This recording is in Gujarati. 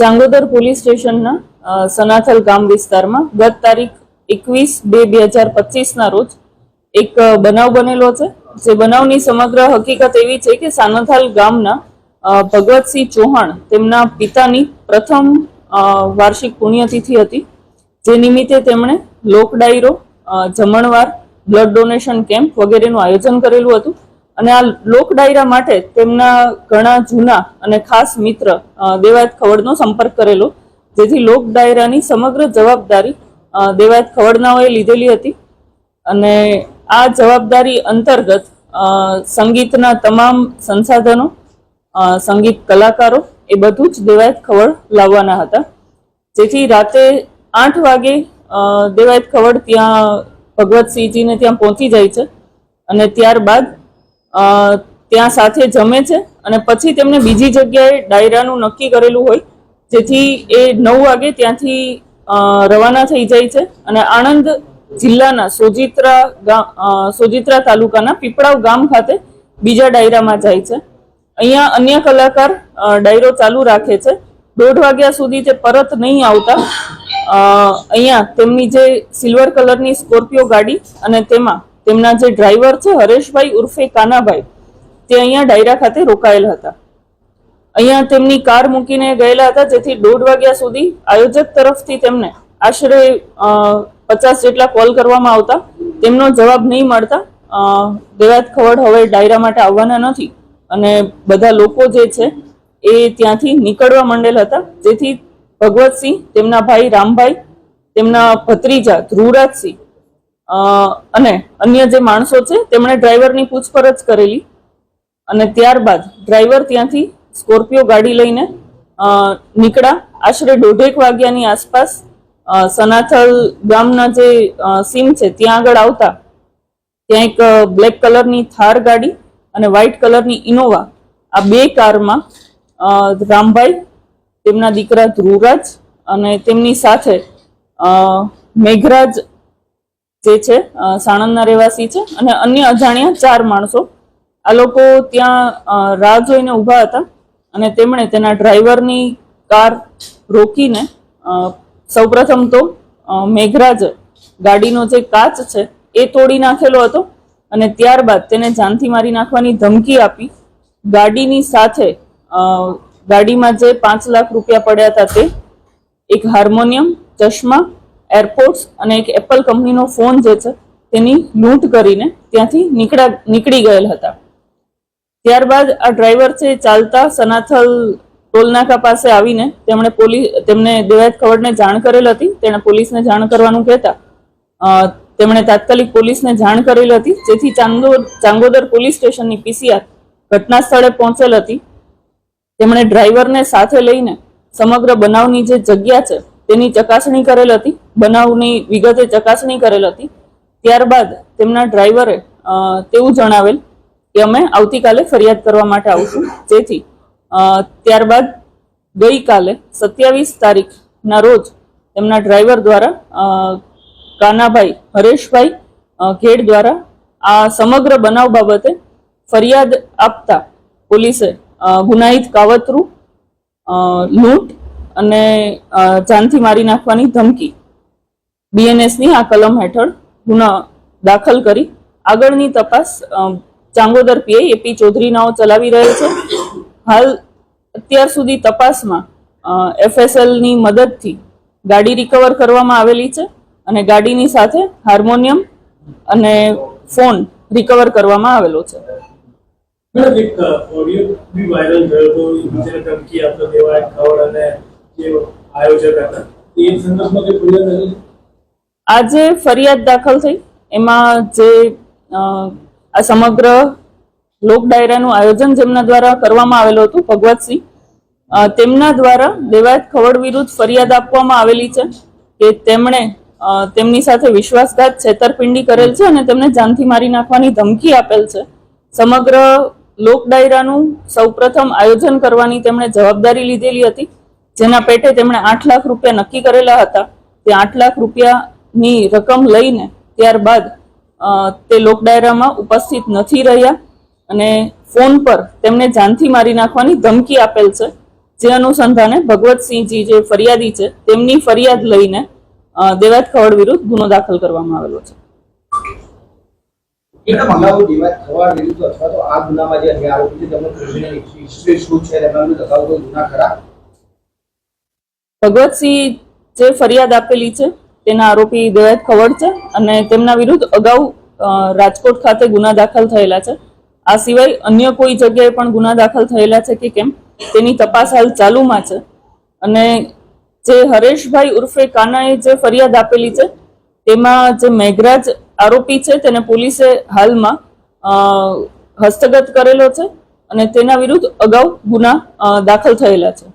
ચાંગોદર પોલીસ સ્ટેશનના સનાથલ ગામ વિસ્તારમાં ગત તારીખ એકવીસ બે બે હજાર પચીસના રોજ એક બનાવ બનેલો છે. જે બનાવની સમગ્ર હકીકત એવી છે કે સાનાથલ ગામના ભગવતસિંહ ચૌહાણ તેમના પિતાની પ્રથમ વાર્ષિક પુણ્યતિથિ હતી. જે નિમિત્તે તેમણે લોક ડાયરો જમણવાર બ્લડ ડોનેશન કેમ્પ વગેરેનું આયોજન કરેલું હતું. અને આ લોક ડાયરા માટે તેમના ઘણા જૂના અને ખાસ મિત્ર દેવાયત ખવડનો સંપર્ક કરેલો, જેથી લોક ડાયરાની સમગ્ર જવાબદારી દેવાયત ખવડનાઓએ લીધેલી હતી. અને આ જવાબદારી અંતર્ગત સંગીતના તમામ સંસાધનો સંગીત કલાકારો એ બધું જ દેવાયત ખવડ લાવવાના હતા. જેથી રાતે આઠ વાગે દેવાયત ખવડ ત્યાં ભગવતસિંહજીને ત્યાં પહોંચી જાય છે. અને ત્યારબાદ ત્યાં સાથે જમે છે અને પછી તેમને બીજી જગ્યાએ ડાયરાનું નક્કી કરેલું હોય, જેથી એ નવ વાગે ત્યાંથી રવાના થઈ જાય છે અને આણંદ જિલ્લાના સોજિત્રા ગામ સોજિત્રા તાલુકાના પીપળાવ ગામ ખાતે બીજા ડાયરામાં જાય છે. અહીંયા અન્ય કલાકાર ડાયરો ચાલુ રાખે છે. દોઢ વાગ્યા સુધી તે પરત નહીં આવતા. અહીંયા તેમની જે સિલ્વર કલરની સ્કોર્પિયો ગાડી અને તેમાં તેમના જે ડ્રાઈવર છે, હરેશભાઈ ઉર્ફે કાનાભાઈ, તે અહીંયા ડાયરા ખાતે રોકાયેલ હતા. અહીંયા તેમની કાર મૂકીને ગયેલા હતા, જેથી દોઢ વાગ્યા સુધી આયોજક તરફથી તેમને આશરે પચાસ જેટલા કોલ કરવામાં આવતા. તેમનો જવાબ નહીં મળતા. દેવાત ખવડ હવે ડાયરા માટે આવવાના નથી. અને બધા લોકો જે છે, એ ત્યાંથી નીકળવા માંડેલ હતા. જેથી ભગવતસિંહ, તેમના ભાઈ રામભાઈ, તેમના ભત્રીજા ધ્રુવરાજસિંહ અને અન્ય જે માણસો છે, તેમણે ડ્રાઈવરની પૂછપરછ કરેલી અને ત્યારબાદ ડ્રાઈવર ત્યાંથી સ્કોર્પિયો ગાડી લઈને નીકળ્યા. આશરે દોઢેક વાગ્યાની આસપાસ સનાથલ ગામના જે સીમ છે, ત્યાં આગળ આવતા, ત્યાં એક બ્લેક કલરની થાર ગાડી અને વ્હાઇટ કલરની ઇનોવા, આ બે કારમાં રામભાઈ, તેમના દીકરા ધ્રુવરાજ અને તેમની સાથે મેઘરાજ જે છે સાણંદના રહેવાસી છે અને અન્ય અજાણ્યા ચાર માણસો. આ લોકો ત્યાં રાહ જોઈને ઊભા હતા અને તેમણે તેના ડ્રાઈવરની કાર રોકીને સૌપ્રથમ તો મેઘરાજ ગાડીનો જે કાચ છે એ તોડી નાખેલો હતો અને ત્યારબાદ તેને જાનથી મારી નાખવાની ધમકી આપી. ગાડીની સાથે ગાડીમાં જે પાંચ લાખ રૂપિયા પડ્યા હતા તે, એક હાર્મોનિયમ, ચશ્મા એરપોર્ટ્સ અને એક એપલ કંપનીનો ફોન જે છે, તેની લૂંટ કરીને ત્યાંથી નીકળ્યા, નીકળી ગયેલ હતા. ત્યારબાદ આ ડ્રાઈવર છે ચાલતા સનાથલ ટોલનાકા પાસે આવીને તેમણે પોલીસ તેમને દેવાયત ખવડને જાણ કરેલ હતી. તેણે પોલીસને જાણ કરવાનું કહેતા તેમણે તાત્કાલિક પોલીસને જાણ કરેલ હતી, જેથી ચાંદો, ચાંગોદર પોલીસ સ્ટેશનની પીસીઆર ઘટના સ્થળે પહોંચેલ હતી. તેમણે ડ્રાઈવરને સાથે લઈને સમગ્ર બનાવની જે જગ્યા છે તેની ચકાસણી કરેલ હતી, બનાવની વિગતે ચકાસણી કરેલ હતી. ત્યારબાદ તેમના ડ્રાઈવરે તેવું જણાવેલ કે અમે આવતીકાલે ફરિયાદ કરવા માટે આવશું. જેથી ત્યારબાદ ગઈકાલે સત્યાવીસ તારીખના રોજ તેમના ડ્રાઈવર દ્વારા કાનાભાઈ હરેશભાઈ ઘેડ દ્વારા આ સમગ્ર બનાવ બાબતે ફરિયાદ આપતા પોલીસે ગુનાહિત કાવતરું લૂંટ અને જાનથી મારી નાખવાની ધમકી. બીએનએસની આ કલમ હેઠળ ગુનો દાખલ કરી. આગળની તપાસ Changodar P A A P Chaudhary નાઓ ચલાવી રહેલ છે. હાલ અત્યાર સુધી તપાસમાં એફએસએલની મદદથી ગાડી રિકવર કરવામાં આવેલી છે અને ગાડીની સાથે હાર્મોનિયમ અને ફોન રિકવર કરવામાં આવેલો છે. ઓડિયો બી વાયરલ થયો હતો. ધમકી આપતો દેવાય ખવડ અને આયોજક કઈ ફરિયાદ આજે ફરિયાદ દાખલ થઈ. એમાં જે આ સમગ્ર લોક ડાયરાનું આયોજન જેમના દ્વારા કરવામાં આવેલું હતું, ભગવતસિંહ તેમના દ્વારા દેવાયત ખવડ વિરુદ્ધ ફરિયાદ આપવામાં આવેલી છે કે તેમણે તેમની સાથે વિશ્વાસઘાત છેતરપિંડી કરેલ છે અને તેમને જાનથી મારી નાખવાની ધમકી આપેલ છે. સમગ્ર લોક ડાયરાનું સૌપ્રથમ આયોજન કરવાની તેમણે જવાબદારી લીધેલી હતી. જેના પેટે તેમણે આઠ લાખ રૂપિયા નક્કી કરેલા હતા, તે આઠ લાખ રૂપિયાની રકમ લઈને ત્યારબાદ તે લોક ડાયરામાં ઉપસ્થિત નથી રહ્યા અને ફોન પર તેમને જાનથી મારી નાખવાની ધમકી આપેલ છે. જે અનુસંધાને ભગવતસિંહજી જે ફરિયાદી છે, તેમની ફરિયાદ લઈને દેવાત ખવડ વિરુદ્ધ ગુનો દાખલ કરવામાં આવેલો છે. આ ગુનામાં જે આરોપી છે, તેમનો ક્રિમિનલ હિસ્ટ્રી શું છે, તેમના વિરુદ્ધ અગાઉ ગુના ખરા? ભગવતસિંહ જે ફરિયાદ આપેલી છે, તેના આરોપી દેવાયત ખવડ છે અને તેમના વિરુદ્ધ અગાઉ રાજકોટ ખાતે ગુના દાખલ થયેલા છે. આ સિવાય અન્ય કોઈ જગ્યાએ પણ ગુના દાખલ થયેલા છે કે કેમ, તેની તપાસ હાલ ચાલુમાં છે. અને જે હરેશભાઈ ઉર્ફે કાનાએ જે ફરિયાદ આપેલી છે, તેમાં જે મેઘરાજ આરોપી છે, તેને પોલીસે હાલમાં હસ્તગત કરેલો છે અને તેના વિરુદ્ધ અગાઉ ગુના દાખલ થયેલા છે.